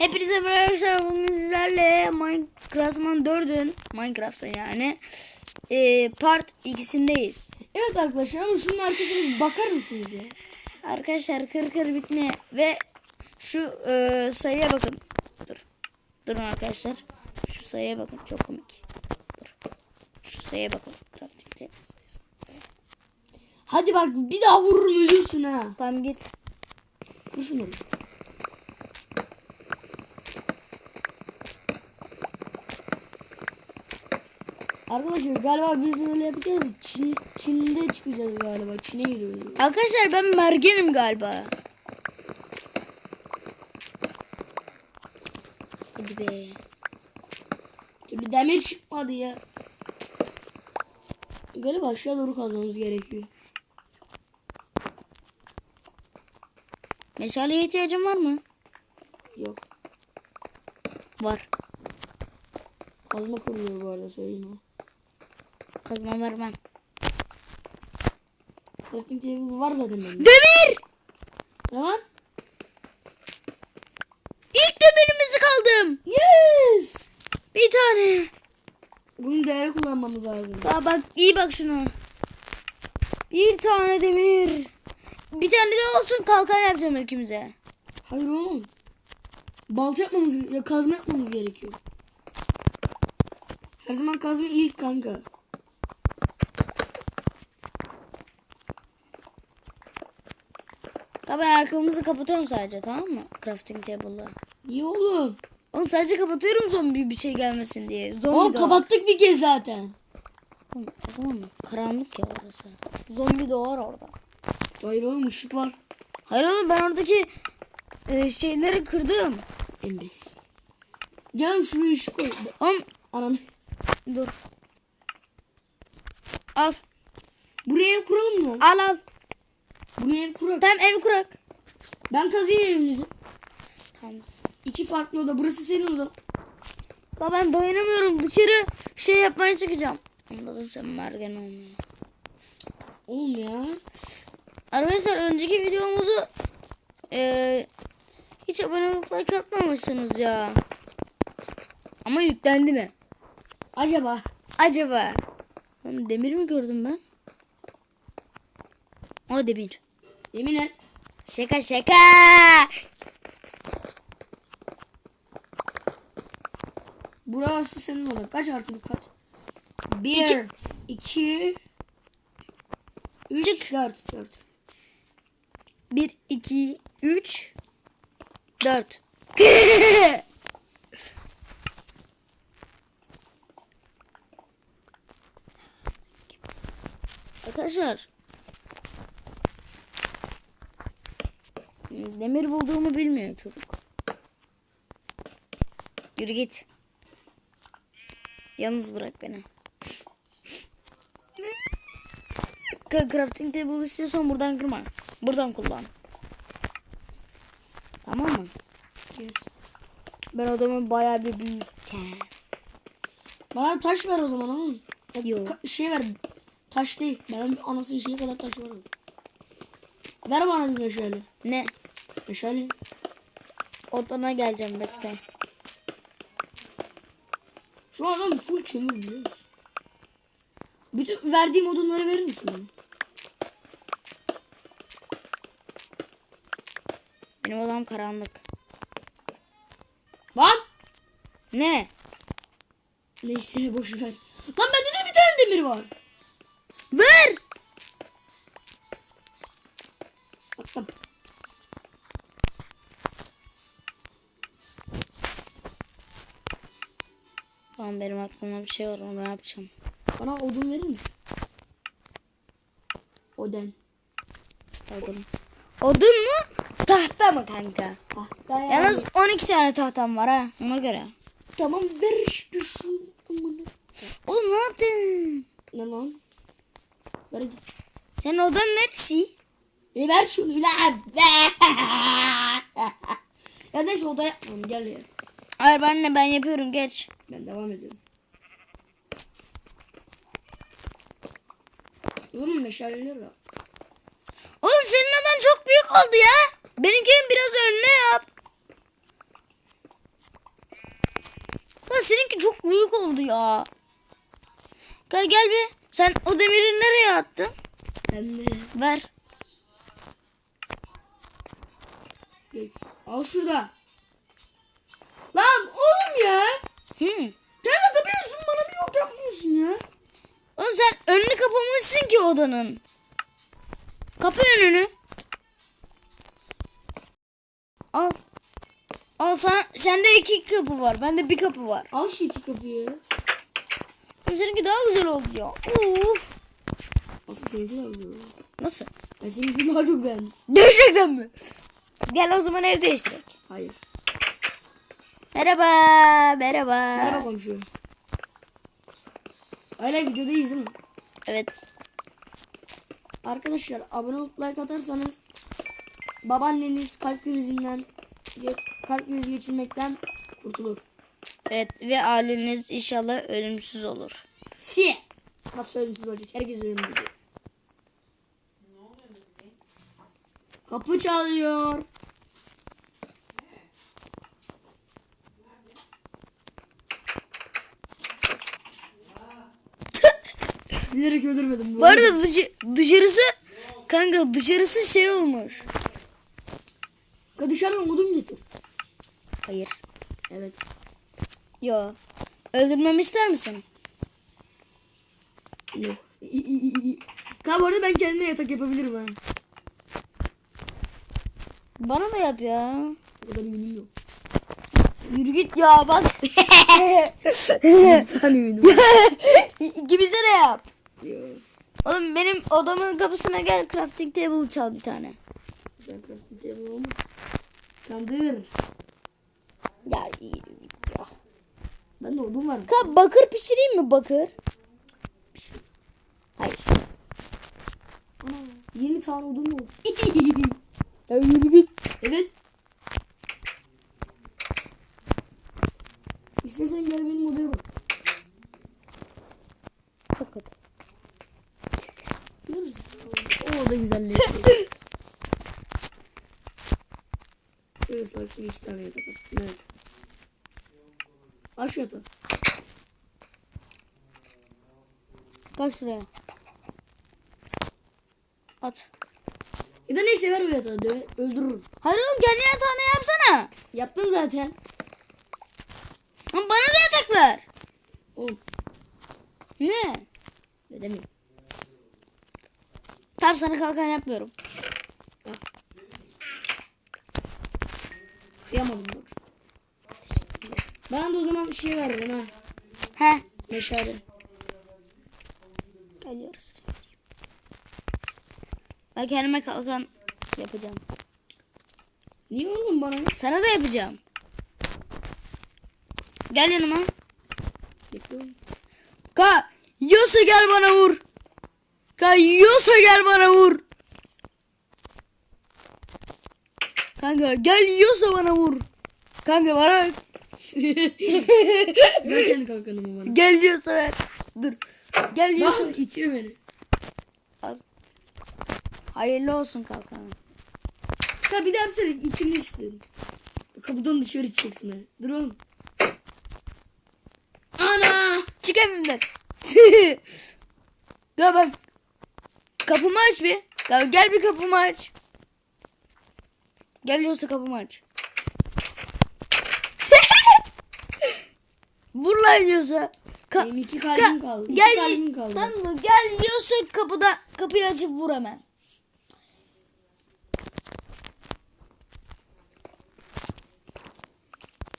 Hepinize merhaba arkadaşlar. Bugün sizlerle Minecraft'ın 4'ün Minecraft'ın yani e, part ikisindeyiz. Evet arkadaşlar ama şunun arkasına bir bakar mısınız ya? Arkadaşlar kır kır bitme ve şu e, sayıya bakın. Dur. Durun arkadaşlar. Şu sayıya bakın. Çok komik. Dur. Şu sayıya bakın. Crafting table sayısı. Hadi bak bir daha vururum ölürsün ha. Tamam git. Vur şunu. Arkadaşlar galiba biz böyle yapacağız. Çin, Çin'de çıkacağız galiba. Çin'e giriyoruz. Arkadaşlar ben mergenim galiba. Hadi be. Türlü demir çıkmadı ya. Galiba aşağı doğru kazmamız gerekiyor. Meşaleye ihtiyacın var mı? Yok. Var. Kazma kırılıyor bu arada söyleyeyim. Kazma vermem. Crafting table var zaten bende. Demir! Ne var? İlk demirimizi kaldım. Yes! Bir tane. Bunun değeri kullanmamız lazım. Aa bak iyi bak şuna. Bir tane demir. Bir tane de olsun kalkan yapacağım ikimize. Hayır oğlum. Balta yapmamız, ya kazma yapmamız gerekiyor. Her zaman kazma ilk kanka. Tabii arkamızı kapatıyorum sadece tamam mı? Crafting table'la. İyi oğlum. Oğlum sadece kapatıyorum zombi bir şey gelmesin diye. Zombi Oğlum doğar. kapattık bir kez zaten. Oğlum, Tamam mı? Karanlık ya orası. Zombi doğar orada. Hayır oğlum ışık var. Hayır oğlum ben oradaki e, şeyleri kırdım. Embes. Canım şuraya ışık koy. Oğlum Ananı. dur. Al. Buraya kuralım mı? Al al. Buraya ev kuralım. Tamam evi kurak. Ben kazıyım evinizi. Tamam. İki farklı oda. Burası senin oda. Ya ben dayanamıyorum. Dışarı şey yapmaya çıkacağım. Onda da sen mergen olmuyor. Oğlum ya. Arkadaşlar önceki videomuzu eee hiç abonelik like atmamışsınız ya. Ama yüklendi mi? Acaba. Acaba? Demir mi gördüm ben? O demir. Yemin et. Şaka şaka. Burası senin oda. Kaç artı bir kaç? Bir. İki. iki üç, Çık. dört. Dört. 1, 2, 3, 4. Arkadaşlar. Demir bulduğumu bilmiyor çocuk. Yürü git. Yalnız bırak beni. Crafting table istiyorsan buradan kırma. Buradan kullan. Tamam mı? Yes. Ben odamı bayağı bir büyüteceğim. Bana taş ver o zaman oğlum. Yok. ka- şey ver. Taş değil. Benim anasının şeyi kadar taş var. Ver bana bir meşale. Ne? Meşale. Odana geleceğim bekle. Şu adam full kömür biliyor musun? Bütün verdiğim odunları verir misin bana? Benim odam karanlık. Lan! Ne? Neyse boş ver. Lan bende de bir tane demir var. Ver! Tamam benim aklımda bir şey var onu yapacağım. Bana odun verir misin? Oden. Odun. Odun mu? Tahta mı kanka? Tahta ya. Yalnız 12 tane tahtam var ha ona göre. Tamam ver işte şu. Amına. Oğlum ne yaptın? Ne lan? Ver hadi. Senin odan neresi? E ver şunu lan. ya neyse oda yapmam gel ya. Hayır ben ne ben yapıyorum geç. Ben devam ediyorum. Oğlum meşaleler var. Oğlum senin odan çok büyük oldu ya. Benimkinin biraz önüne yap. seninki çok büyük oldu ya. Gel gel bir. Sen o demiri nereye attın? Ben de. Ver. Geç. Al şurada. Odanın. Kapı önünü. Al. Al sana, sende iki kapı var. Bende bir kapı var. Al şu iki kapıyı. Oğlum seninki daha güzel oldu ya. Uf. Asıl seninki de alıyor. Nasıl? Ben seninkini daha çok beğendim. Gerçekten mi? Gel o zaman ev değiştirelim. Hayır. Merhaba. Merhaba. Merhaba komşu. Hala videodayız değil mi? Evet. Arkadaşlar abone olup like atarsanız babaanneniz kalp krizinden kalp krizi geçirmekten kurtulur. Evet ve aileniz inşallah ölümsüz olur. Si. Nasıl ölümsüz olacak? Herkes ölümsüz. Kapı çalıyor. Bilerek öldürmedim. Bu arada dışı, dışarısı kanka dışarısı şey olmuş. Kanka dışarıdan odun getir. Hayır. Evet. Yo. Öldürmemi ister misin? Yok. Kanka bu arada ben kendime yatak yapabilirim ha. Bana da yap ya. O kadar ünlüm yok. Yürü git ya bak. Sen ünlüm. Gibise de yap. Yok. Oğlum benim odamın kapısına gel crafting table çal bir tane. Ben crafting table olma. Sandır. Ya yürü git ya. Ben de odun var. Ka bakır pişireyim mi bakır? Hayır. Ana 20 tane odun oldu. Ya yürü git. evet. İstersen gel benim odaya bak. Çok kötü. Görürüz. O oda güzelleşti. Böyle sakin iki tane yatak attım. Evet. Aç yatağı. Gel şuraya. At. Ya da neyse ver o yatağı. Döver, öldürürüm. Hayır oğlum kendi yatağını yapsana. Yaptım zaten. Ama bana da yatak ver. Oğlum. Ne? Ne demeyeyim. Tam sana kalkan yapmıyorum. Al. Kıyamadım baksana. Bana da o zaman şey ver ha. He. Meşale. Geliyoruz. Ben kendime kalkan yapacağım. Niye oğlum bana? Sana da yapacağım. Gel yanıma. Bekliyorum. Ka yiyorsa gel bana vur. Ka yiyorsa gel bana vur. Kanka gel yiyorsa bana vur. Kanka bana Ver kendi kalkanımı bana. gel yiyorsa ver. Dur. Gel yiyorsa. Bak itiyor beni. Hayırlı olsun kalkanım. Ha bir daha bir söyle istiyorum. Kapıdan dışarı çıkacaksın beni. Dur oğlum. Ana! Çık evimden. Gel bak. Kapımı aç bir. Gel, gel bir kapımı aç. Gel yoksa kapımı aç. Vur lan yiyorsa. Ka- Benim iki kalbim ka- kaldı. İki Gel, kalbim kaldı. Tamam? Gel yiyorsa kapıda kapıyı açıp vur hemen.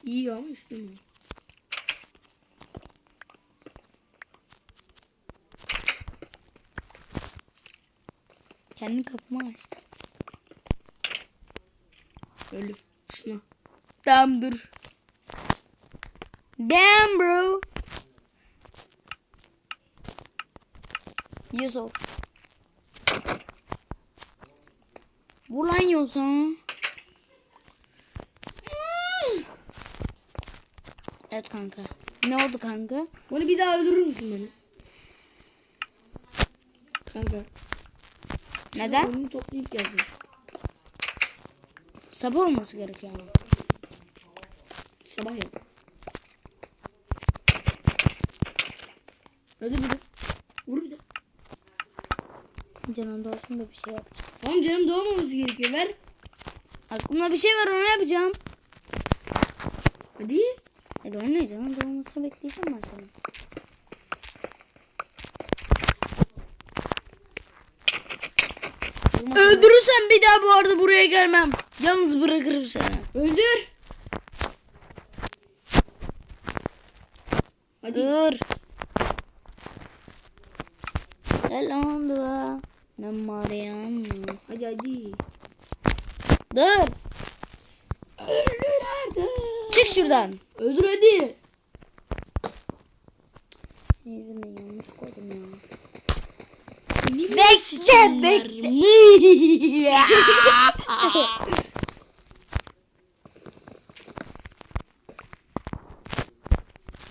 İyi ama istemiyorum. Kendi kapımı açtı. Öyle. Şuna. Tamam dur. Damn bro. Yusuf. Vur lan yiyorsa. Evet kanka. Ne oldu kanka? Bana bir daha öldürür müsün beni? Kanka. Neden? Onu toplayıp geleceğim. Sabah olması gerekiyor ama. Sabah yap. Öldür bir de. Vur bir de. Canımda olsun da bir şey yapacağım. Tamam canım doğmaması gerekiyor. Ver. Aklımda bir şey var onu yapacağım. Hadi. Hadi oynayacağım. Doğmasını bekleyeceğim ben sana. Öldürürsen bir daha bu arada buraya gelmem. Yalnız bırakırım seni. Öldür. Hadi. Dur. Elondra. Ne Mariam. Hadi hadi. Dur. Öldür artık. Çık şuradan. Öldür hadi. Yüzüme yanlış koydum ya. Bekle bekle.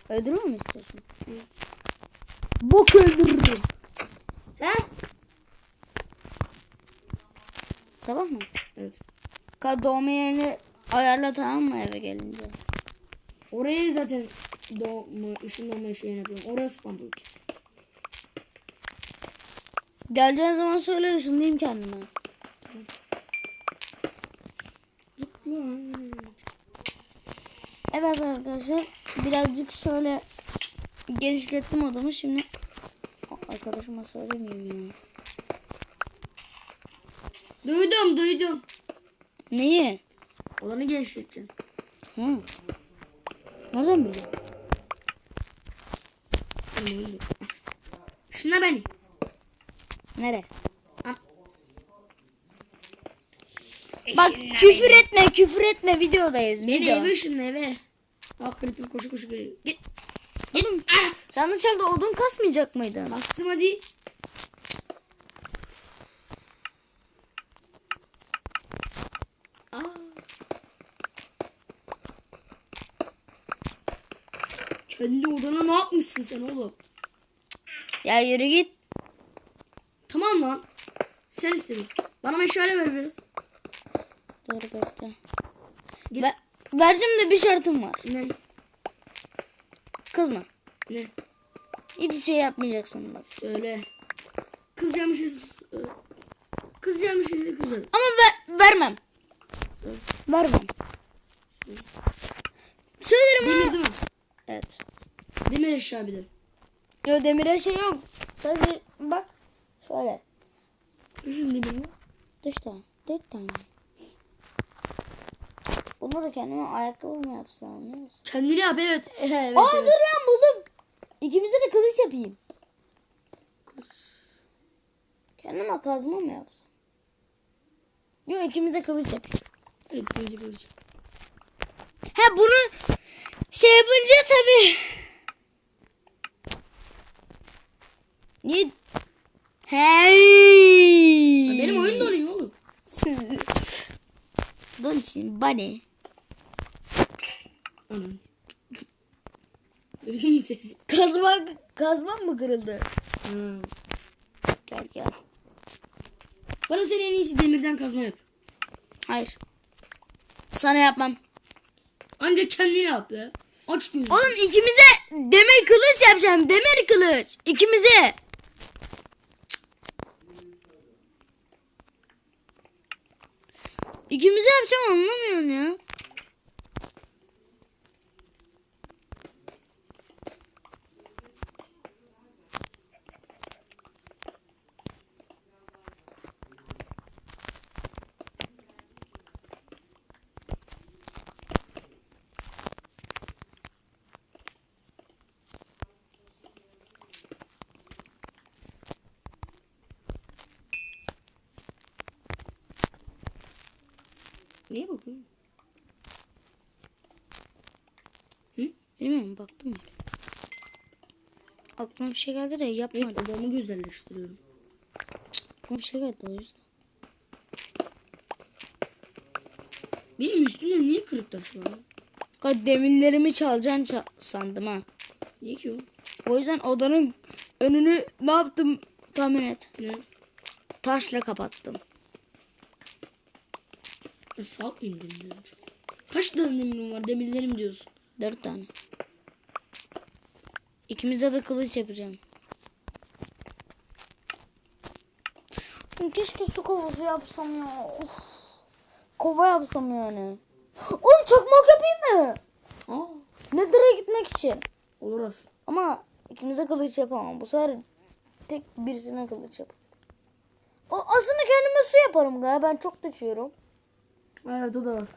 Öldürür mü istiyorsun? Bok öldürürüm. He? Sabah mı? Evet. Ka doğma yerini ayarla tamam mı eve gelince? Oraya zaten doğma, ışınlanma şeyini yapıyorum. Orası spam point. Geleceğin zaman söyle ışınlayayım kendime. Evet arkadaşlar birazcık şöyle genişlettim odamı şimdi arkadaşıma söylemeyeyim ya. Duydum duydum. Neyi? Olanı genişleteceksin. Hı. Nereden biliyorsun? Şuna beni. Nere? Bak küfür etme küfür etme videodayız. Beni video. eve ışınla eve. Bak creeper koşu koşu geliyor. Git. Oğlum, sen dışarıda odun kasmayacak mıydın? Kastım hadi. Aa. Kendi odana ne yapmışsın sen oğlum? Ya yürü git. Tamam lan. Sen istedin. Bana meşale ver biraz. Dur bekle. Git. Ve, vereceğim de bir şartım var. Ne? Kızma. Ne? Hiçbir şey yapmayacaksın bak. Söyle. Kızacağım şey... Kızacağım bir şey kızarım. Ama ver, vermem. Vermem. Söylerim Demir ha. değil mi? Evet. Demir eşya bir de. Yo demire şey yok. Sadece bak. Şöyle. Düşün mi? Tane. Dört tane. Bunda da kendime ayakkabı mı yapsam ne yapsam? Kendini yap evet. evet, Aa evet. dur lan buldum. İkimize de kılıç yapayım. Kendime kazma mı yapsam? Yok ikimize kılıç yapayım. Evet kılıcı kılıcı. Ha bunu şey yapınca tabii. Niye? Hey. Benim oyun donuyor oğlum. Don için bani. Anam. Duydun mu sesi? Kazma kazmam mı kırıldı? Ha. Gel gel. Bana sen en iyisi demirden kazma yap. Hayır. Sana yapmam. Ancak kendini yap ya. Aç gözünü. Oğlum ikimize demir kılıç yapacağım. Demir kılıç. İkimize. İkimize yapacağım anlamıyorum ya. Neye bakıyorsun? Bilmiyorum baktım öyle. Aklıma bir şey geldi de Evet yapmadım. odamı güzelleştiriyorum. Aklıma bir şey geldi o yüzden. Benim üstümde niye kırık taş var? Ka demirlerimi çalacaksın ça- sandım ha. Niye ki o? O yüzden odanın önünü ne yaptım tahmin et. Ne? Taşla kapattım. Ben salak mıyım demirden önce? Kaç tane demirim var demirlerim diyorsun. Dört tane. İkimize de kılıç yapacağım. Keşke su kovası yapsam ya. Of. Kova yapsam yani. Oğlum çakmak yapayım mı? Aa. Nedir'e gitmek için. Olur aslında. Ama ikimize kılıç yapamam. Bu sefer tek birisine kılıç yapamam. Aslında kendime su yaparım galiba. Ben çok düşüyorum. Evet o da var.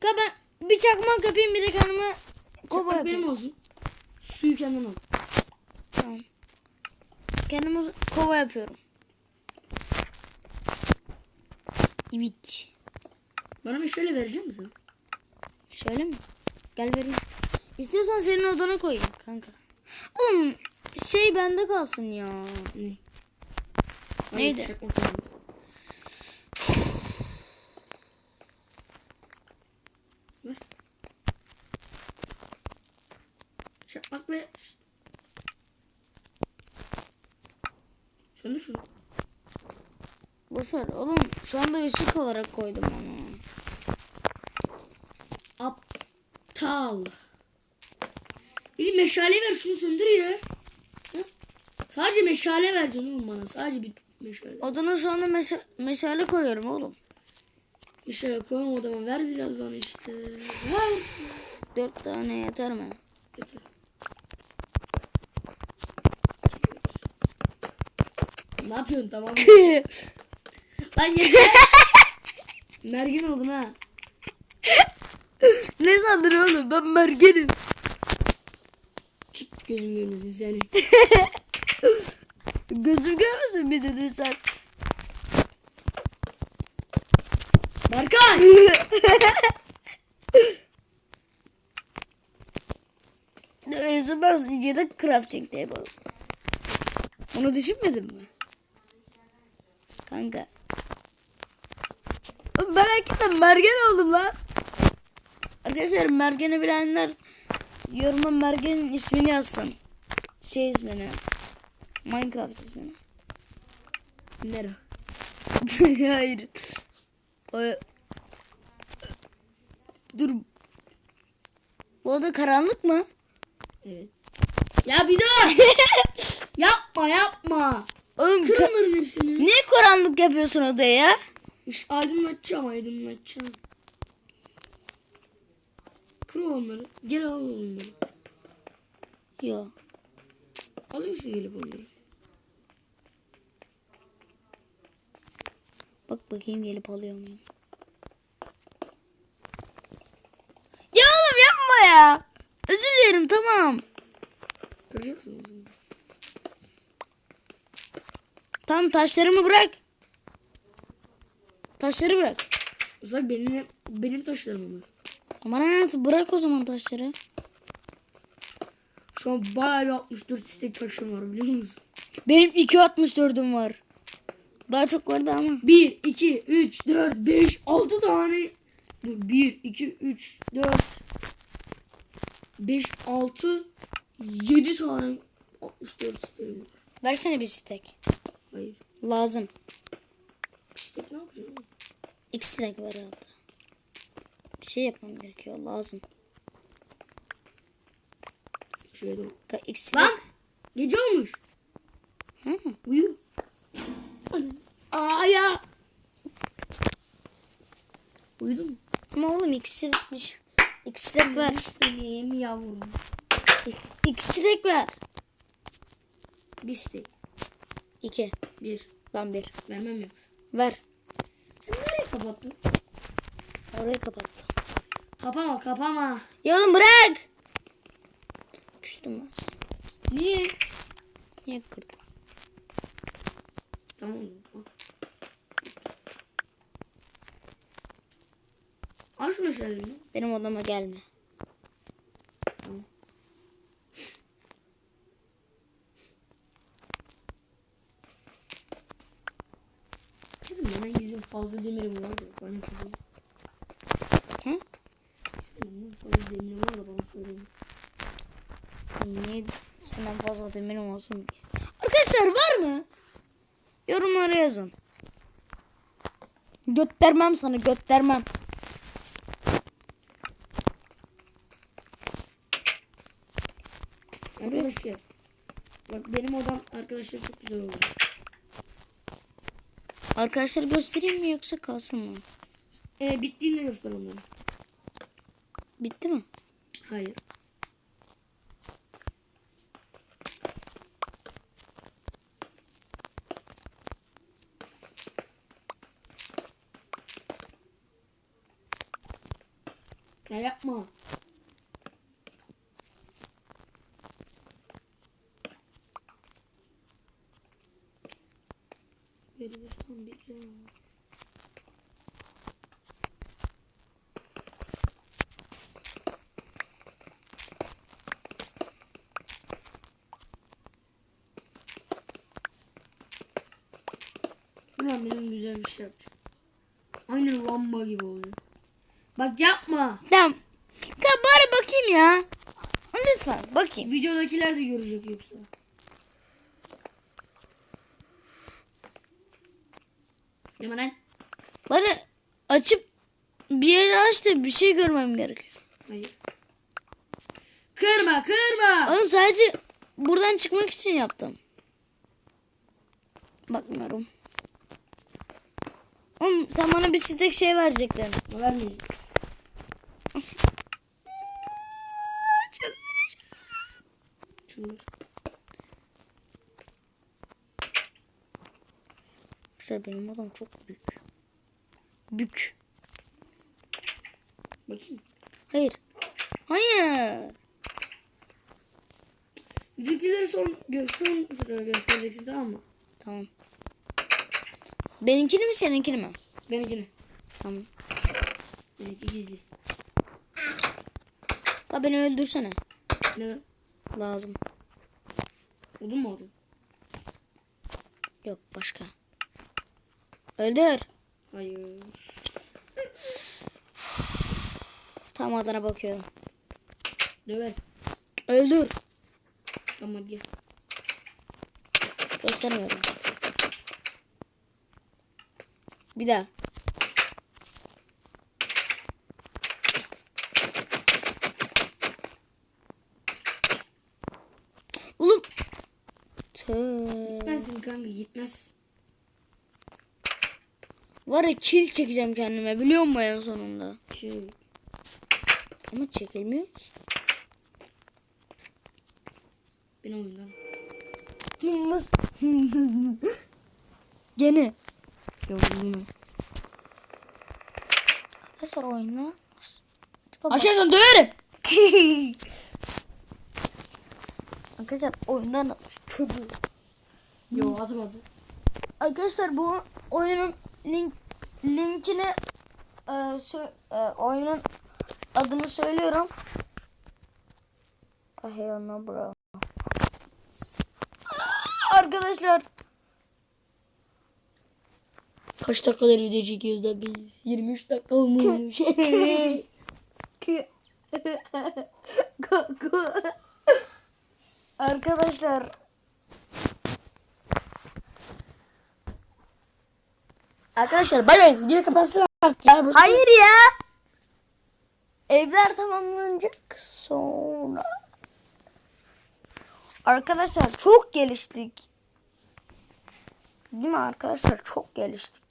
Ka ben bir çakmak yapayım bir de kova Çakmak yapayım. benim olsun. Suyu kendin al. Tamam. Kendime kova yapıyorum. Evet. Bana bir şöyle verecek misin? Şöyle mi? Gel vereyim. İstiyorsan senin odana koyayım kanka. Oğlum şey bende kalsın ya. Ne? Neydi? Çakmak yalnız. Ver. Ve... Söndür şunu. Boşver oğlum şu anda ışık olarak koydum onu. Aptal. Bir meşale ver şunu söndür ya. Ha? Sadece meşale vereceksin oğlum bana. Sadece bir meşale. Odana şu anda meşa- meşale koyuyorum oğlum. Meşale koyma odama ver biraz bana işte. Ver. Dört tane yeter mi? Yeter. Ne yapıyorsun tamam mı? Lan yeter. Mergin oldun ha. ne sandın oğlum ben mergenim. Çık gözüm görmesin seni. Gözüm görmesin bir dedin sen. Berkay. Neyse ben yedek crafting table. Onu düşünmedin mi? Kanka. Ben hakikaten mergen oldum lan. Arkadaşlar mergeni bilenler yoruma mergenin ismini yazsın. Şey ismini. Minecraft ismini. Nere? Hayır. O... Dur. Bu oda karanlık mı? Evet. Ya bir dur. yapma yapma. Oğlum Kır ka- onların hepsini. niye karanlık yapıyorsun odayı ya? Üş, aydınlatacağım aydınlatacağım. Kır onları. Gel al onları. Yo. Alıyorsun gelip onları. Bak bakayım gelip alıyor muyum? Ya oğlum yapma ya. Özür dilerim tamam. Kıracaksın Tamam taşlarımı bırak. Taşları bırak. Uzak benim, benim taşlarım onlar. Bana ne bırak o zaman taşları. Şu an bayağı bir 64 istek taşım var biliyor musun? Benim 2.64'üm var. Daha çok vardı ama. 1, 2, 3, 4, 5, 6 tane. Dur 1, 2, 3, 4, 5, 6, 7 tane 64 isteğim var. Versene bir stek. Hayır. Lazım. Pislik ne yapacağım? İki var hatta. Bir şey yapmam gerekiyor. Lazım. Şuraya doğru. İki. Lan! Gece olmuş. Hı? Uyu. Aa ya. Uyudun mu? Ama oğlum ikisi bir şey- ikisi ver. Benim yavrum. İk, ikisi ver. Bir stek. 2. 1. Lan 1. Vermem yok. Ver. Sen nereye kapattın? Orayı kapattım. Kapama kapama. Ya oğlum bırak. Küstüm ben sana. Niye? Niye kırdın? Tamam. Açma sen. Benim odama gelme. Fazla demirim var da bana kızım. Hı? Senin fazla demirim var da bana söylemiyorsun. Niye senden fazla demirim olsun diye. Arkadaşlar var mı? Yorumlara yazın. Göttermem sana göttermem. Arkadaşlar. Bak benim odam arkadaşlar çok güzel oldu. Arkadaşlar göstereyim mi yoksa kalsın mı? Ee, bittiğinde göster onları. Bitti mi? Hayır. Ya yapma. Verilirsen bir can. Ulan benim güzel bir şey yapacağım. Aynen lamba gibi oluyor. Bak yapma. Tamam. Ka bari bakayım ya. Lütfen bakayım. Videodakiler de görecek yoksa. Ne lan? Bari açıp bir yere aç da bir şey görmem gerekiyor. Hayır. Kırma kırma. Oğlum sadece buradan çıkmak için yaptım. Bakmıyorum. Oğlum sen bana bir tek şey verecektin. Vermeyecek. Çıldır. Arkadaşlar benim odam çok büyük. Büyük. Bakayım. Hayır. Hayır. Videodakileri son, gö son sıra göstereceksin tamam mı? Tamam. Benimkini mi seninkini mi? Benimkini. Tamam. Benimki gizli. La beni öldürsene. Ne? Lazım. Odun mu aldın? Yok başka. Öldür. Hayır. Tam adana bakıyorum. Döver. Öldür. Tamam hadi gel. Göstermiyorum. Bir daha. Oğlum. Tüh. Gitmezsin kanka gitmez. Var ya kil çekeceğim kendime biliyor musun en sonunda? Şey. Ama çekilmiyor ki. Ben oyundan. Gene. Bunu. Arkadaşlar oyna. Aşağıdan döverim. Arkadaşlar oyundan atmış çocuğu. Yok atmadı. Arkadaşlar bu oyunun link linkini e, sö- e, oyunun adını söylüyorum. Ah no bro. Arkadaşlar Kaç dakikadır video çekiyoruz da biz? 23 dakika olmuş. Arkadaşlar Arkadaşlar bay bay videoyu kapatsın artık ya. hayır ya. Evler tamamlanacak sonra. Arkadaşlar çok geliştik. Değil mi arkadaşlar? Çok geliştik.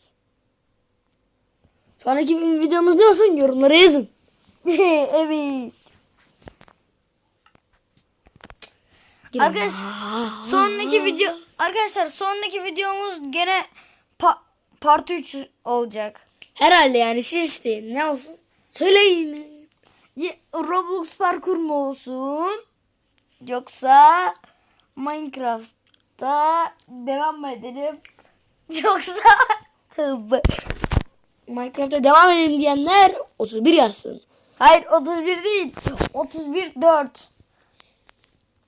Sonraki videomuz ne olsun yorumlara yazın. evet. Arkadaşlar sonraki video arkadaşlar sonraki videomuz gene part 3 olacak. Herhalde yani siz isteyin ne olsun? Söyleyin. Ye- Roblox parkur mu olsun? Yoksa Minecraft'ta devam mı edelim? Yoksa Minecraft'ta devam edelim diyenler 31 yazsın. Hayır 31 değil. 31 4.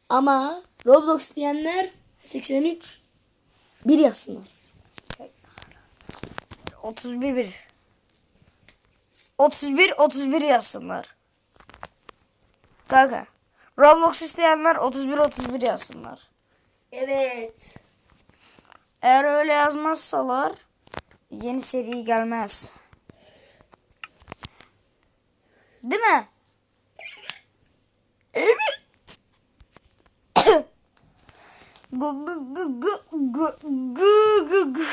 Ama Roblox diyenler 83 1 yazsınlar. 31 1. 31 31 yazsınlar. Kanka. Roblox isteyenler 31 31 yazsınlar. Evet. Eğer öyle yazmazsalar yeni seri gelmez. Değil mi? Evet. Gu gu gu gu gu gu gu gu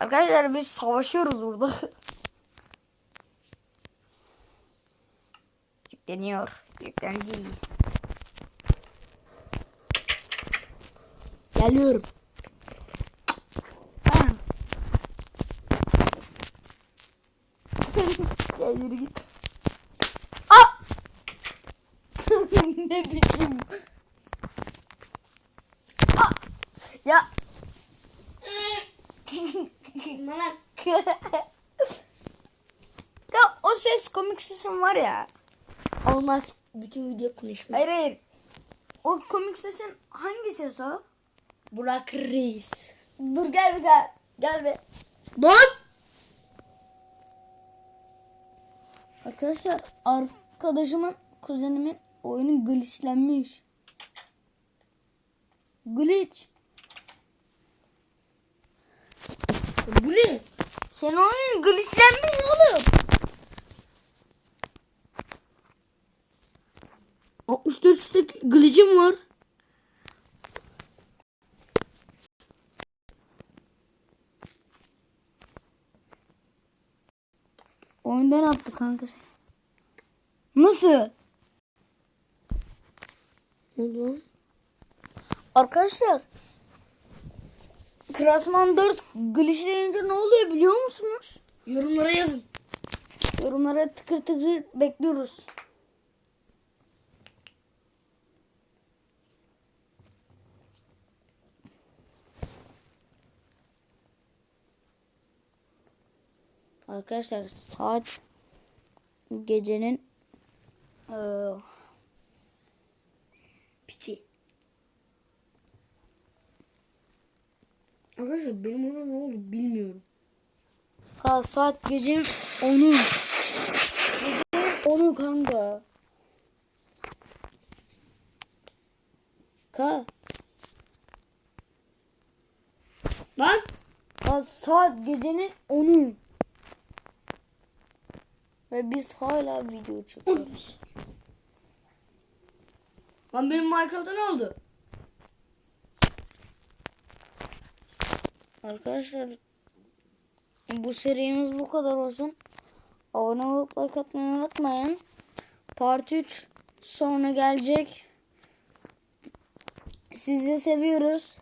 Arkadaşlar biz savaşıyoruz burada. Yükleniyor. Yüklendi. Geliyorum. Gel yürü git. Aa! ne biçim? Aa! Ya. ya o ses sesin var ya. Olmaz. Bütün video konuşma. Hayır hayır. O komik sesin hangi ses o? Burak Reis. Dur gel bir daha. Gel be. Lan! Arkadaşlar arkadaşımın kuzenimin oyunu glitchlenmiş. Glitch. Bu ne? Senin oyun glitchlenmiş oğlum. 64 stack glitch'im var. Oyundan attı kanka sen. Nasıl? Ne? Arkadaşlar Krasman 4 glitchleyince ne oluyor biliyor musunuz? Yorumlara yazın. Yorumlara tıkır tıkır bekliyoruz. Arkadaşlar saat gecenin eee, Piçi. Arkadaşlar benim ona ne oldu bilmiyorum. ka saat gecenin 10'u. Gecenin 10'u kanka. Ka Lan! ka saat gecenin 10'u. Ve biz hala video çekiyoruz. Lan benim Minecraft'ta ne oldu? Arkadaşlar bu serimiz bu kadar olsun. Abone olup like atmayı unutmayın. Part 3 sonra gelecek. Sizi seviyoruz.